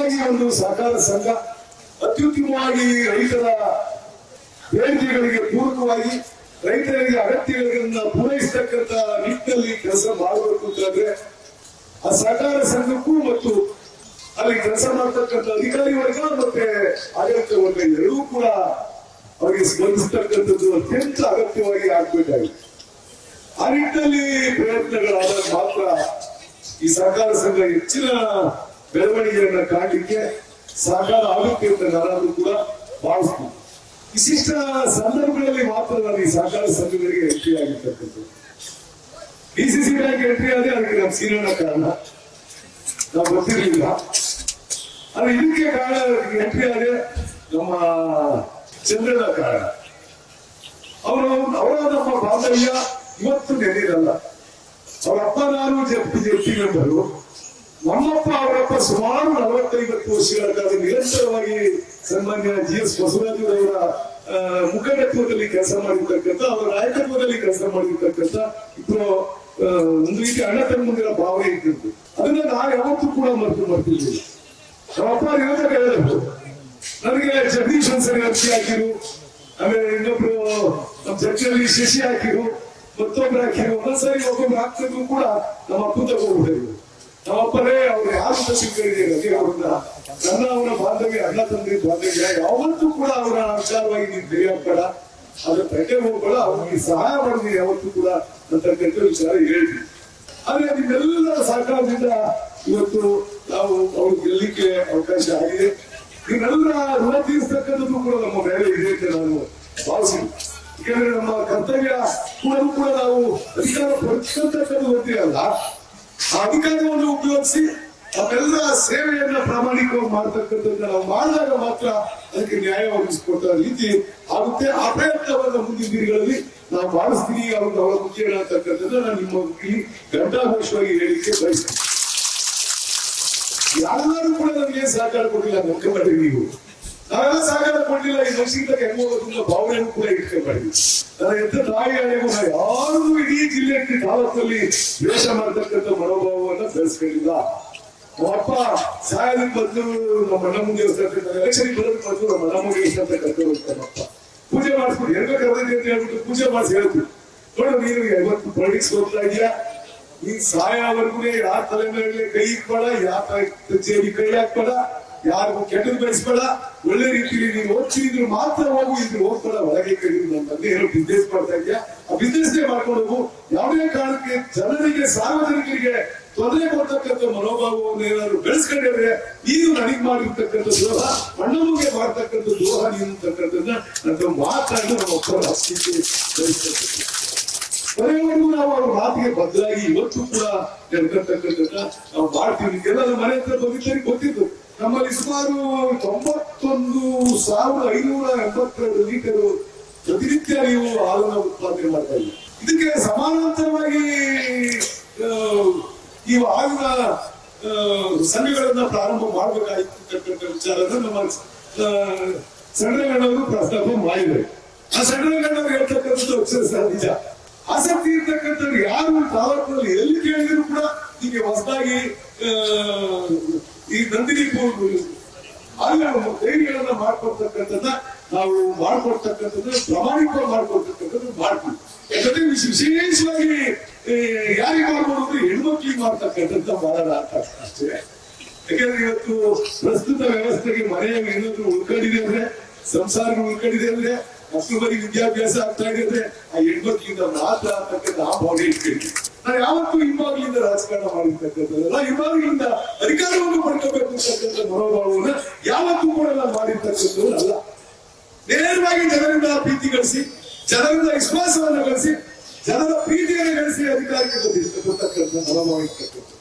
ವಿಶೇಷವಾಗಿ ಒಂದು ಸಹಕಾರ ಸಂಘ ಅತ್ಯುತ್ತಮವಾಗಿ ರೈತರ ಬೇಡಿಕೆಗಳಿಗೆ ಪೂರಕವಾಗಿ ರೈತರಿಗೆ ಅಗತ್ಯಗಳನ್ನ ಪೂರೈಸತಕ್ಕಂತ ನಿಟ್ಟಿನಲ್ಲಿ ಕೆಲಸ ಮಾಡಬೇಕು ಅಂತಂದ್ರೆ ಆ ಸಹಕಾರ ಸಂಘಕ್ಕೂ ಮತ್ತು ಅಲ್ಲಿ ಕೆಲಸ ಮಾಡ್ತಕ್ಕಂಥ ಅಧಿಕಾರಿ ವರ್ಗ ಮತ್ತೆ ಆಡಳಿತ ವರ್ಗ ಎರಡೂ ಕೂಡ ಅವರಿಗೆ ಸ್ಪಂದಿಸ್ತಕ್ಕಂಥದ್ದು ಅತ್ಯಂತ ಅಗತ್ಯವಾಗಿ ಆಗ್ಬೇಕಾಗಿದೆ. ಆ ನಿಟ್ಟಿನಲ್ಲಿ ಪ್ರಯತ್ನಗಳಾದಾಗ ಮಾತ್ರ ಈ ಸಹಕಾರ ಸಂಘ ಹೆಚ್ಚಿನ ಬೆಳವಣಿಗೆಯನ್ನ ಕಾಣಲಿಕ್ಕೆ ಸಹಕಾರ ಆಗುತ್ತೆ ಅಂತ ನಾನಾದ್ರೂ ಕೂಡ ಭಾವಿಸ್ತೀನಿ. ವಿಶಿಷ್ಟ ಸಂದರ್ಭಗಳಲ್ಲಿ ಮಾತ್ರ ನಾನು ಈ ಸಹಕಾರ ಸಂಘಗಳಿಗೆ ಎಂಟ್ರಿ ಆಗಿರ್ತಕ್ಕಂಥದ್ದು. ಡಿಸಿಸಿ ಬ್ಯಾಂಕ್ ಎಂಟ್ರಿ ಆದ್ರೆ ಅದಕ್ಕೆ ನಮ್ಮ ಸೀನಿಯರ್ನ ಕಾರಣ. ನಾವು ಗೊತ್ತಿರಲಿಲ್ಲ ಆದ್ರೆ ಇದಕ್ಕೆ ಕಾರಣ ಎಂಟ್ರಿ ಆದ್ರೆ ನಮ್ಮ ಚಂದ್ರನ ಕಾರಣ. ಅವರು ಅವರ ನಮ್ಮ ಬಾಂಧವ್ಯ ಇವತ್ತು ನೆನೆಯಲ್ಲ ಅವರ ಅಪ್ಪ ನಾನು ಎಫ್ ಟಿ ಮೆಂಬರು ನಮ್ಮಪ್ಪ ಅವರಪ್ಪ ಸುಮಾರು ನಲವತ್ತೈವತ್ತು ವರ್ಷಗಳ ಕಾಲ ನಿರಂತರವಾಗಿ ಸನ್ಮಾನ್ಯ ಜಿ ಎಸ್ ಬಸವರಾಜರವರ ಮುಖಂಡತ್ವದಲ್ಲಿ ಕೆಲಸ ಮಾಡಿರ್ತಕ್ಕಂಥ, ಅವರ ನಾಯಕತ್ವದಲ್ಲಿ ಕೆಲಸ ಮಾಡಿರ್ತಕ್ಕಂಥ ಇಬ್ಬರು ಒಂದು ರೀತಿ ಅಣ್ಣ ತಮ್ಮಂದಿರ ಭಾವನೆ ಇಟ್ಟಿದ್ದು ಅದನ್ನ ನಾ ಯಾವತ್ತೂ ಕೂಡ ಮರೆತು ಮರ್ತಿದ್ದೀನಿ ನಮ್ಮಪ್ಪ ಇರೋದ ಹೇಳಿದ್ರು ನನಗೆ ಜಗದೀಶ್ ಒಂದ್ಸರಿ ಅರ್ಜಿ ಹಾಕಿರು, ಆಮೇಲೆ ಇನ್ನೊಬ್ರು ನಮ್ಮ ಚರ್ಚೆಯಲ್ಲಿ ಶಶಿ ಹಾಕಿರು, ಮತ್ತೊಬ್ರು ಹಾಕಿರು, ಒಂದೊಂದ್ಸರಿ ಒಬ್ಬೊಬ್ರು ಹಾಕ್ತಿದ್ರು ಕೂಡ ನಮ್ಮ ಅಪ್ಪ ತಗೋಬಿಟ್ಟಿದ್ರು ನಮ್ಮ ಅಪ್ಪನೇ ಅವ್ರು ಯಾರು ಅಂತ ತಿಳ್ಕೊಂಡಿದ್ದೀರ ಅವ್ರನ್ನ ನನ್ನ ಅವನ ಬಾಂಧವ್ಯ, ಅಣ್ಣ ತಂದೆ ಬಾಂಧವ್ಯ, ಯಾವತ್ತೂ ಕೂಡ ಅವರ ವಿಚಾರವಾಗಿ ನೀನು ಬೇಡ ಅದ್ರ ಪ್ರಜೆ ಹೋಗ್ಬೇಡ ಅವ್ರಿಗೆ ಸಹಾಯ ಮಾಡಿದ್ವಿ ಯಾವತ್ತೂ ಕೂಡ ಅಂತಕ್ಕಂಥ ವಿಚಾರ ಹೇಳಿದ್ವಿ ಆದ್ರೆ ನಿಮ್ಮೆಲ್ಲರ ಸಹಕಾರದಿಂದ ಇವತ್ತು ನಾವು ಅವ್ರು ಗೆಲ್ಲಿಕ್ಕೆ ಅವಕಾಶ ಆಗಿದೆ. ನೀವೆಲ್ಲರ ಋಣ ತೀರಿಸ್ತಕ್ಕಂಥದ್ದು ಕೂಡ ನಮ್ಮ ಮೇಲೆ ಇದೆ ಅಂತ ನಾನು ಭಾವಿಸ್ತೀನಿ. ಯಾಕಂದ್ರೆ ನಮ್ಮ ಕರ್ತವ್ಯ ಕೂಡ ನಾವು ಅಧಿಕಾರ ಪಡಿಸ್ತಕ್ಕಂಥದ್ದು ಗೊತ್ತಿರಲ್ಲ ಅಧಿಕಾರವನ್ನು ಉಪಯೋಗಿಸಿ ಅವೆಲ್ಲ ಸೇವೆಯನ್ನ ಪ್ರಾಮಾಣಿಕವಾಗಿ ಮಾಡ್ತಕ್ಕಂಥದ್ದನ್ನ ನಾವು ಮಾಡಿದಾಗ ಮಾತ್ರ ಅದಕ್ಕೆ ನ್ಯಾಯ ಒದಗಿಸಿಕೊಡ್ತಾ ರೀತಿ ಆಗುತ್ತೆ. ಆ ಪ್ರಯತ್ನವನ್ನ ಮುಂದಿನ ದಿನಗಳಲ್ಲಿ ನಾವು ಮಾಡಿಸ್ತೀವಿ ಅವ್ರನ್ನ ಅವಳ ಮುಖ್ಯ ನಾನು ನಿಮ್ಮ ಇಲ್ಲಿ ಘಂಟಾಘೋಷವಾಗಿ ಹೇಳಿಕೆ ಬಯಸ್ತೀನಿ. ಯಾರು ಕೂಡ ನಮಗೆ ಸಹಕಾರ ಕೊಟ್ಟಿಲ್ಲ ಮುಖ್ಯಮಂತ್ರಿ ನೀವು. ನಾವೆಲ್ಲ ಕೊಡ್ಲಿಲ್ಲ ಈ ನರ್ಸಿಂಗ್ ಹೆಂಗ್ ಹೋಗೋದ್ರಿಂದ ಭಾವನೆಯನ್ನು ಕೂಡ ಇಟ್ಕೊಂಡ್ಬಾರ್ದು ನನ್ನ ಎಂತ ತಾಯಿ ಅಣೆಗೂ ನಾವು ಯಾರು ಇಡೀ ಜಿಲ್ಲೆಯಲ್ಲಿ ತಾಲೂಕಲ್ಲಿ ದ್ವೇಷ ಮಾಡ್ತಕ್ಕಂಥ ಮನೋಭಾವವನ್ನ ಬೆಳೆಸ್ಕೊಂಡಿಲ್ಲ. ನಮ್ಮಪ್ಪ ಸಾಯಲಿಕ್ಕೆ ಬಂದು ನಮ್ಮ ಅಣ್ಣ ಮುಂದೆ ಎಲೆಕ್ಷನ್ ಬರೋದಕ್ಕೆ ಬಂದು ನಮ್ಮ ಅಣ್ಣ ಮುಂದೆ ಅಂತ ಕರ್ಕೊಂಡು ಹೋಗ್ತಾನಪ್ಪ ಪೂಜೆ ಮಾಡಿಸ್ಬಿಟ್ಟು ಹೆಂಗ ಕರೆದಿದೆ ಅಂತ ಹೇಳ್ಬಿಟ್ಟು ಪೂಜೆ ಮಾಡಿಸಿ ಹೇಳ್ತೀವಿ ನೋಡು, ನೀನು ಇವತ್ತು ಪಾಲಿಟಿಕ್ಸ್ ಹೋಗ್ತಾ ಇದೆಯಾ? ನೀನ್ ಸಾಯವರೆಗೂ ಯಾರ ತಲೆ ಮೇಲೆ ಕೈ ಇಕ್ಬೇಡ ಯಾರ ಕಚೇರಿ ಕೈ ಹಾಕ್ಬೇಡ? ಯಾರಿಗೂ ಕೆಟ್ಟದ್ದು ಬೆಳೆಸ್ಬೇಡ, ಒಳ್ಳೆ ರೀತಿಯಲ್ಲಿ ನೀವು ಓದ್ಸಿದ್ರು ಮಾತ್ರ ಹೋಗು, ಇದ್ರು ಓದ್ಬೇಡ ಒಳಗೆ ಕಡಿಮೆ ನಮ್ಮಲ್ಲಿ ಏನು ಬಿಸ್ನೆಸ್ ಮಾಡ್ತಾ ಇದೆಯಾ ಆ ಬಿಸ್ನೆಸ್ ಮಾಡ್ಕೊಂಡು ಹೋಗು. ಯಾವುದೇ ಕಾರಣಕ್ಕೆ ಜನರಿಗೆ, ಸಾರ್ವಜನಿಕರಿಗೆ ತೊಂದರೆ ಕೊಡ್ತಕ್ಕಂಥ ಮನೋಭಾವವನ್ನು ಏನಾದ್ರು ಬೆಳೆಸ್ಕೊಂಡಿದ್ರೆ ನೀನು ನನಗೆ ಮಾಡಿರ್ತಕ್ಕಂಥ ದ್ರೋಹ ಅಣ್ಣಮ್ಮಗೆ ಮಾಡ್ತಕ್ಕಂಥ ದ್ರೋಹ ನೀನು ಅಂತಕ್ಕಂಥದ್ದನ್ನ ನನ್ನ ಮಾತಾಡಿ ನಮ್ಮ ಒಬ್ಬರ ಬೆಳೆಸ್ತಕ್ಕಂಥ ಕೊನೆಯವರೆಗೂ ನಾವು ಅವ್ರ ಮಾತಿಗೆ ಬದಲಾಗಿ ಇವತ್ತು ಕೂಡ ನೆನ್ಕಂತಕ್ಕಂಥದ್ದನ್ನ ನಾವು ಮಾಡ್ತೀವಿ. ಎಲ್ಲರೂ ಮನೆ ಹತ್ರ ಬಂದಿದ್ದರಿಗೆ ಗೊತ್ತಿತ್ತು. ನಮ್ಮಲ್ಲಿ ಸುಮಾರು ತೊಂಬತ್ತೊಂದು ಸಾವಿರದ ಐನೂರ ಎಂಬತ್ತೆರಡು ಲೀಟರ್ ಪ್ರತಿನಿತ್ಯ ನೀವು ಹಾಲನ್ನ ಉತ್ಪಾದನೆ ಮಾಡ್ತಾ ಇದ್ದೀವಿ ಇದಕ್ಕೆ ಸಮಾನಾಂತರವಾಗಿ ಈ ಹಾಲಿನ ಆ, ಸಂಘಗಳನ್ನ ಪ್ರಾರಂಭ ಮಾಡಬೇಕಾಗಿರ್ತಕ್ಕಂಥ ವಿಚಾರನ ನಮ್ಮ ಸಣ್ಣಗಣ್ಣವರು ಪ್ರಸ್ತಾಪ ಮಾಡಿದ್ದಾರೆ. ಆ ಸಣ್ಣಗಣ್ಣವರು ಹೇಳ್ತಕ್ಕಂಥದ್ದು ಅಕ್ಷರ ನಿಜ ಆಸಕ್ತಿ ಇರ್ತಕ್ಕಂಥವ್ರು ಯಾರು ತಾಲೂಕಿನಲ್ಲಿ ಎಲ್ಲಿ ಕೇಳಿದ್ರು ಕೂಡ ಹೀಗೆ ಹೊಸದಾಗಿ ನಂದಿನಿ ಅಲ್ಲಿ ಡೈರಿಗಳನ್ನ ಮಾಡ್ಕೊಡ್ತಕ್ಕಂಥದ್ದ ನಾವು ಮಾಡ್ಕೊಡ್ತಕ್ಕಂಥದ್ದು, ಪ್ರಾಮಾಣಿಕವಾಗಿ ಮಾಡ್ಕೊಡ್ತಕ್ಕಂಥದ್ದು ಮಾಡ್ತೀವಿ. ಯಾಕಂದ್ರೆ ವಿಶ್- ವಿಶೇಷವಾಗಿ ಯಾರಿಗೆ ಮಾಡ್ಬೋದು ಅಂದ್ರೆ ಹೆಣ್ಮಕ್ಳಿಗೆ ಮಾಡ್ತಕ್ಕಂಥದ್ದು ಮಾಡೋಣ ಅಂತ ಅಷ್ಟೇ. ಯಾಕಂದ್ರೆ ಇವತ್ತು ಪ್ರಸ್ತುತ ವ್ಯವಸ್ಥೆಗೆ ಮನೆಯ ಏನಾದ್ರು ಉಳ್ಕೊಂಡಿದೆ ಅಂದ್ರೆ ಸಂಸಾರ ಉಳ್ಕೊಂಡಿದೆ ಅಂದ್ರೆ, ಮಕ್ಕಳು ವಿದ್ಯಾಭ್ಯಾಸ ಆಗ್ತಾ ಇದೆ ಅಂದ್ರೆ, ಆ ಹೆಣ್ಮಕ್ಳಿಂದ ಮಾತ್ರ ಅಂತಕ್ಕಂಥ ಆ ಭಾವನೆ ಇಟ್ಕೊಂಡಿದ್ವಿ ನಾನು ಯಾವತ್ತೂ ಹಿಂಬಾಗ್ಲಿಂದ ರಾಜಕಾರಣ ಮಾಡಿರ್ತಕ್ಕಂಥದ್ದಲ್ಲ ಹಿಂಬಾಗ್ಲಿಂದ ಅಧಿಕಾರವನ್ನು ಪಡ್ಕೋಬೇಕು ಅಂತಕ್ಕಂಥ ಮನೋಭಾವವನ್ನ ಯಾವತ್ತೂ ಕೂಡ ನಾನು ಮಾಡಿರ್ತಕ್ಕಂಥದ್ದು ಅಲ್ಲ. ನೇರವಾಗಿ ಜನರಿಂದ ಪ್ರೀತಿ ಗಳಿಸಿ, ಜನರಿಂದ ವಿಶ್ವಾಸವನ್ನು ಗಳಿಸಿ, ಜನರ ಪ್ರೀತಿಯನ್ನು ಗಳಿಸಿ ಅಧಿಕಾರಕ್ಕೆ ಬಂದಿರ್ತಕ್ಕಂಥ ಮನೋಭಾವ ಇರ್ತಕ್ಕಂಥ